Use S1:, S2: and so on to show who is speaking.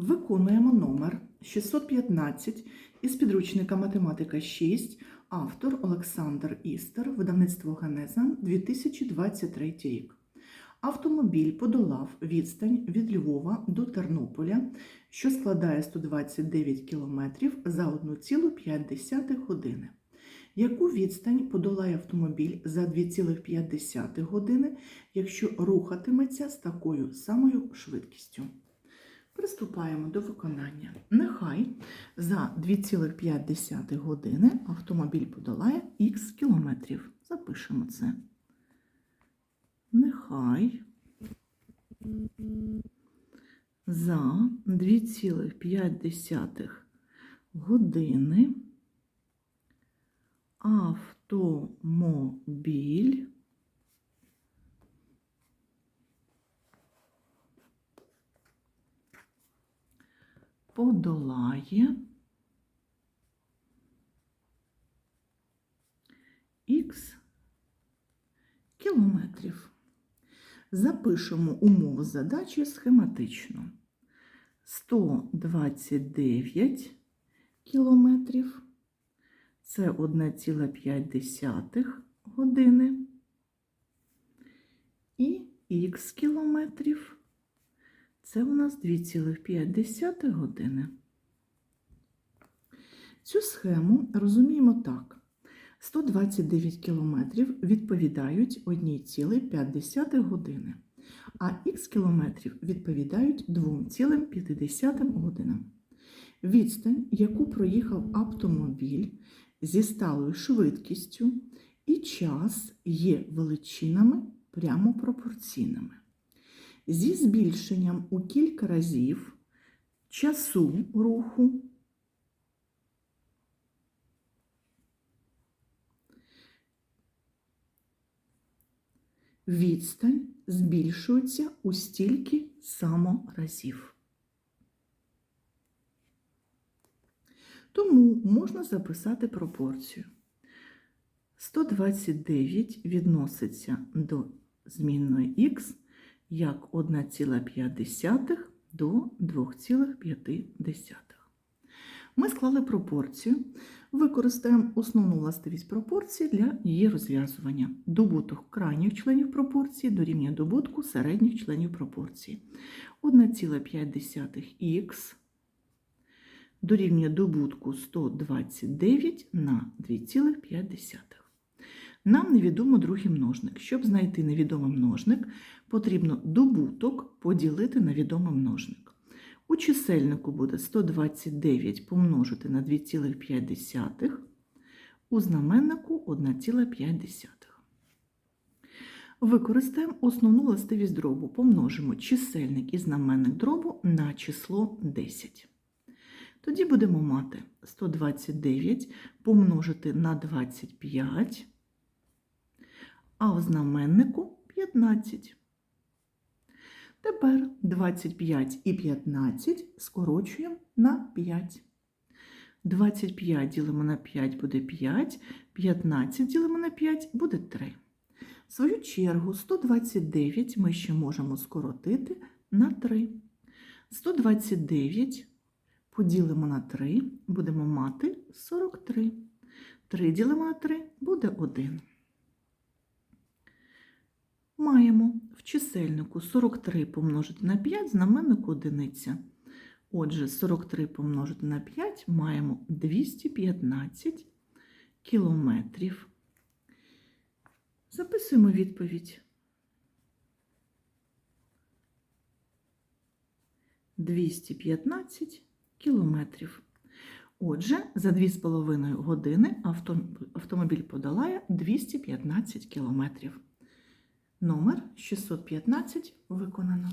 S1: Виконуємо номер 615 із підручника Математика 6, автор Олександр Істер, видавництво Генеза 2023 рік. Автомобіль подолав відстань від Львова до Тернополя, що складає 129 км за 1,5 години. Яку відстань подолає автомобіль за 2,5 години, якщо рухатиметься з такою самою швидкістю? Приступаємо до виконання. Нехай за 2,5 години автомобіль подолає х кілометрів. Запишемо це. Нехай за 2,5 години автомобіль подолає х кілометрів. Запишемо умову задачі схематично. 129 кілометрів – це 1,5 години. І х кілометрів – це у нас 2,5 години. Цю схему розуміємо так. 129 кілометрів відповідають 1,5 години, а х кілометрів відповідають 2,5 годинам. Відстань, яку проїхав автомобіль зі сталою швидкістю, і час є величинами прямо пропорційними. Зі збільшенням у кілька разів часу руху відстань збільшується у стільки само разів. Тому можна записати пропорцію. 129 відноситься до змінної х як 1,5 до 2,5. Ми склали пропорцію, використаємо основну властивість пропорції для її розв'язування. Добуток крайніх членів пропорції дорівнює добутку середніх членів пропорції. 1,5х дорівнює добутку 129 на 2,5. Нам невідомо другий множник. Щоб знайти невідомий множник, потрібно добуток поділити на відомий множник. У чисельнику буде 129 помножити на 2,5, у знаменнику 1,5. Використаємо основну властивість дробу. Помножимо чисельник і знаменник дробу на число 10. Тоді будемо мати 129 помножити на 25, а в знаменнику 15. Тепер 25 і 15 скорочуємо на 5. 25 ділимо на 5 буде 5, 15 ділимо на 5 буде 3. В свою чергу 129 ми ще можемо скоротити на 3. 129 поділимо на 3, будемо мати 43. 3 ділимо на 3 буде 1. Маємо в чисельнику 43 помножити на 5, знаменнику одиниця. Отже, 43 помножити на 5 маємо 215 кілометрів. Записуємо відповідь. 215 кілометрів. Отже, за 2,5 години автомобіль подолає 215 кілометрів. Номер 615 виконано.